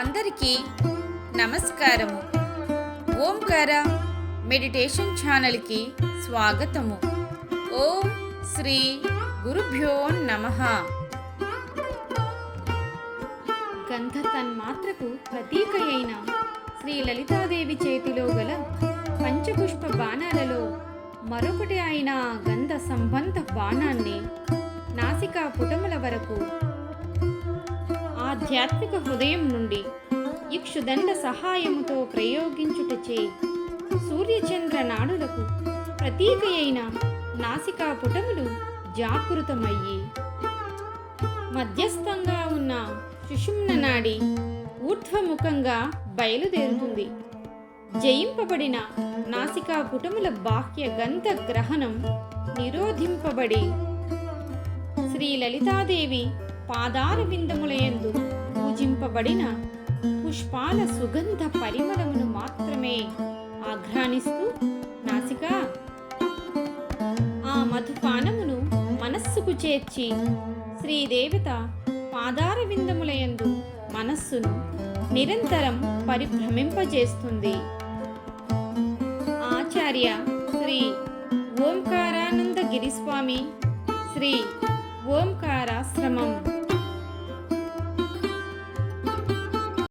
అందరికీ నమస్కారము. ఓంకార మెడిటేషన్ ఛానల్కి స్వాగతము. ఓం శ్రీ గురుభ్యో నమ. గంధ తన్మాత్రకు ప్రతీక అయిన శ్రీ లలితాదేవి చేతిలో గల పంచపుష్ప బాణాలలో మరొకటి అయిన గంధ సంబంధ బాణాన్ని నాసికా పుటముల వరకు ఆధ్యాత్మిక హృదయం నుండి ఇక్షుదండ సహాయముతో ప్రయోగించుటచే సూర్యచంద్ర నాడులకు ప్రతీక అయిన నాసికా పుటములు జాగృతమయ్యి. మధ్యస్థంగా ఉన్న సుషుమ్న నాడి ఊర్ధ్వముఖంగా బయలుదేరుతుంది. జయింపబడిన నాసికా పుటముల బాహ్య గంధ గ్రహణం నిరోధింపబడి. శ్రీ లలితాదేవి పాదార విందములయందు పూజింపబడిన పుష్పాల సుగంధ పరిమళమును మాత్రమే ఆఘ్రానిస్తూ నాసిక ఆ మధుపానమును మనస్సుకు చేర్చి శ్రీదేవత పాదార విందములయందు మనస్సును నిరంతరం పరిభ్రమింపజేస్తుంది. ఆచార్య శ్రీ ఓంకారానంద గిరిస్వామి శ్రీ ఓంకారాశ్రమం.